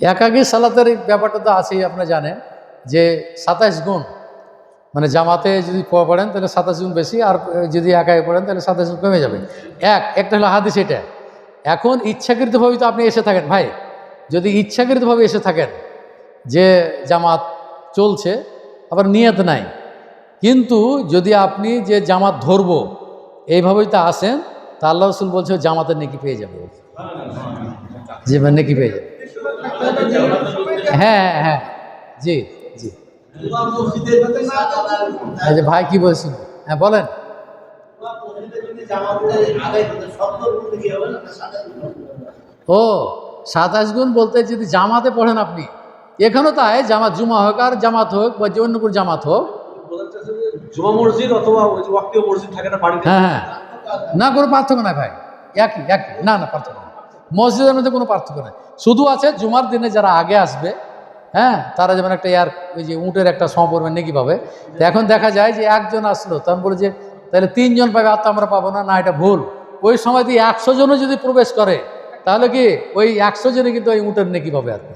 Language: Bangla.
একাগী সালাতের ব্যাপারটা তো আছেই আপনারা জানেন, যে সাতাইশ গুণ মানে জামাতে যদি পড়েন তাহলে সাতাশ গুণ বেশি, আর যদি একাই পড়েন তাহলে সাতাশ গুণ কমে যাবে। এক, একটা হলো হাদিস এটা। এখন ইচ্ছাকৃতভাবে তো আপনি এসে থাকেন, ভাই। যদি ইচ্ছাকৃতভাবে এসে থাকেন যে জামাত চলছে, আবার নিয়ত নাই। কিন্তু যদি আপনি যে জামাত ধরবো, এইভাবেই তো আসেন তা আল্লাহ রসুল বলছে, জামাতের নেকি পেয়ে যাবে। যে নেকি পেয়ে যাবে। হ্যাঁ হ্যাঁ হ্যাঁ। জি জি। আচ্ছা ভাই কি বলছিল? হ্যাঁ বলেন। ও সাতাশ গুণ বলতে যদি জামাতে পড়েন আপনি। এখানেও তাই জামাত জুমা হোক আর জামাত হোক বা যে অন্য কোনো জামাত হোক। জুমা মসজিদ অথবা ওয়াক্তীয় মসজিদ থাকে না বাড়িতে। হ্যাঁ হ্যাঁ। না কোনো পার্থক্য নাই ভাই। একই একই। না না পার্থক্য মসজিদের মধ্যে কোনো পার্থক্য নেই। শুধু আছে জুমার দিনে যারা আগে আসবে হ্যাঁ তারা যেমন একটা ইয়ার, ওই যে উঁটের একটা সমপরিমাণ নাকি পাবে। তো এখন দেখা যায় যে একজন আসলো তখন বলে যে, তাহলে তিনজন পাবে আর তো আমরা পাবো না। না, এটা ভুল। ওই সময় দিয়ে একশো জনও যদি প্রবেশ করে, তাহলে কি ওই একশো জনে কিন্তু ওই উঁটের নেকি পাবে আর কি।